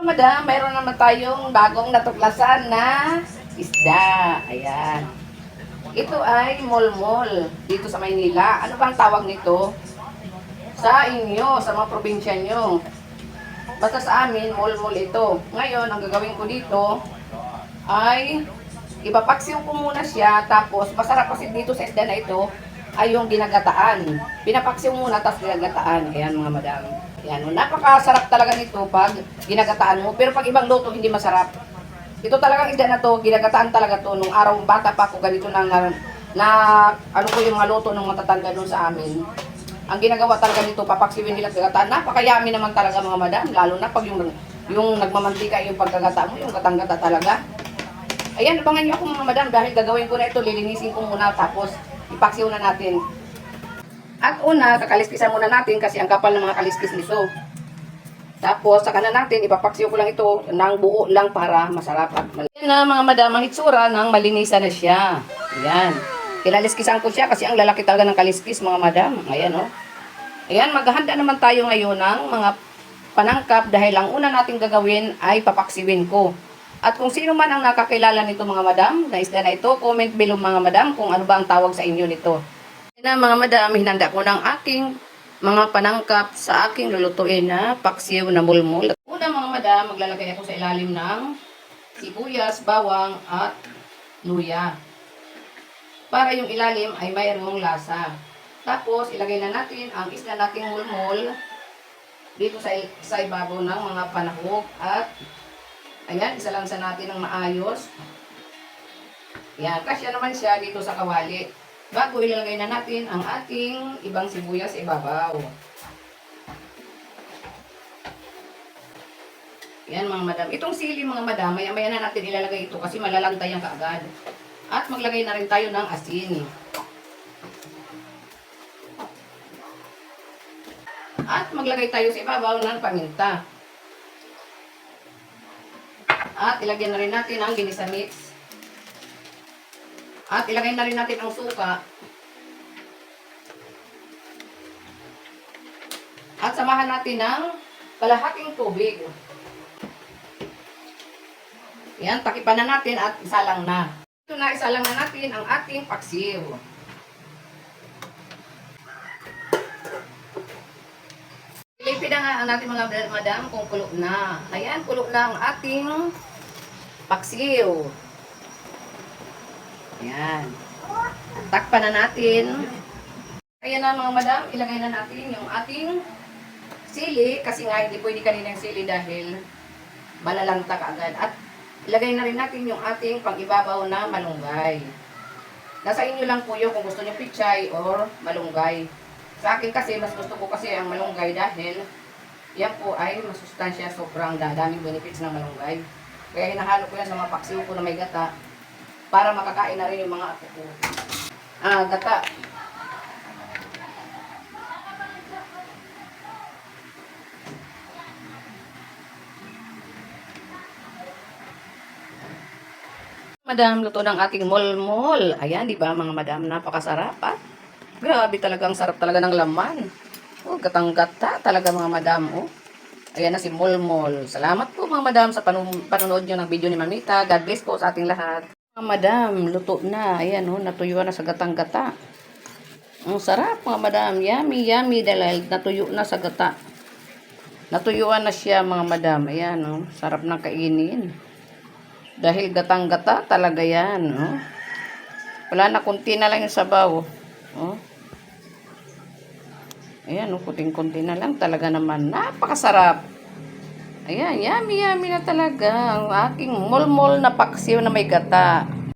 Madam, mayroon naman tayong bagong natuklasan na isda. Ayan. Ito ay molmol dito sa Maynila. Ano bang tawag nito? Sa inyo, sa mga probinsya nyo. Basta sa amin, molmol ito. Ngayon, ang gagawin ko dito ay ipapaksiw ko muna siya tapos masarap kasi dito sa isda na ito ay yung ginagataan. Pinapaksiw muna tapos ginagataan. Ayan mga madam. Ayan, napakasarap talaga nito pag ginagataan mo. Pero pag ibang luto, hindi masarap. Ito talagang isda na to, ginagataan talaga to. Nung araw bata pa ako, ganito na, na, na ano ko yung mga luto ng matatanda doon sa amin. Ang ginagawa talaga nito, papaksiwin nila sa gataan. Napakayami naman talaga mga madam. Lalo na pag yung, yung nagmamantika yung pagkagata mo, yung katang-gata talaga. Ayan, abangan niyo ako mga madam dahil gagawin ko na ito, lilinisin ko muna tapos ipaksiw na natin. At una, kakaliskisan muna natin kasi ang kapal ng mga kaliskis nito. Tapos, saka na natin, ipapaksiw ko lang ito ng buo lang para masarap at Yan na mga madam, ang itsura ng malinisan na siya. Ayan. Kinaliskisan ko siya kasi ang lalaki talaga ng kaliskis mga madam. Ayan. Oh. Ayan, maghahanda naman tayo ngayon ng mga panangkap dahil ang una natin gagawin ay papaksiwin ko. At kung sino man ang nakakilala nito mga madam, na isda na ito, comment below mga madam kung ano ba ang tawag sa inyo nito. Na mga madam, hinanda ko ng aking mga panangkap sa aking lulutuin na paksiw na mulmul. Una mga madam, maglalagay ako sa ilalim ng sibuyas, bawang at luya. Para yung ilalim ay mayroong lasa. Tapos, ilagay na natin ang isda nating mulmul dito sa, sa ibabaw ng mga panahog at ayan, isa lang sa natin ng maayos. Yan, kasya naman siya dito sa kawali. Bago ilalagay na natin ang ating ibang sibuyas ibabaw. Yan mga madam. Itong sili mga madam, maya maya na natin ilalagay ito kasi malalantay ang kaagad. At maglagay na rin tayo ng asin. At maglagay tayo sa ibabaw ng paminta. At ilagyan na rin natin ang ginisa mix. At ilagay na rin natin ang suka. At samahan natin ng kalahating tubig. Yan, takipan na natin at isalang na. Ito na, isalang na natin ang ating paksiw. Pilipin na nga natin mga madam kung kulo na. Ayan, kulo na ang ating paksiw. Ayan. Takpan na natin. Ayan na mga madam, ilagay na natin yung ating sili. Kasi nga hindi pwede kanina yung sili dahil malalanta ka agad. At ilagay na rin natin yung ating pang-ibabaw na malunggay. Nasa inyo lang po yun kung gusto nyo pichay or malunggay. Sa akin kasi, mas gusto ko kasi ang malunggay dahil yan po ay masustansya sobrang daming benefits ng malunggay. Kaya hinahalo ko yan sa mga paksiw ko na may gata para makakain na rin yung mga apo ko. Ah, gata. Madam, luto ng ating molmol. Ayan, di ba mga madam, napakasarap ah. Grabe talaga, ang sarap talaga ng laman. Oh, gatang-gata talaga mga madam, oh. Ayan na si Molmol. Salamat po mga madam sa panu- panonood nyo ng video ni Mamita. God bless po sa ating lahat. Mga madam, luto na. Ayan oh, natuyuan na sa gatang-gata. Ang sarap mga madam. Yummy, yummy dahil natuyo na sa gata. Natuyuan na siya mga madam. Ayan oh, sarap na kainin. Dahil gatang-gata talaga yan. Oh. Wala na, kunti na lang yung sabaw. Oh. Ayan, oh, kunting-kunti na lang. Talaga naman, napakasarap. Ayan, yummy, yummy na talaga. Ang aking mol-mol na paksiw na may gata.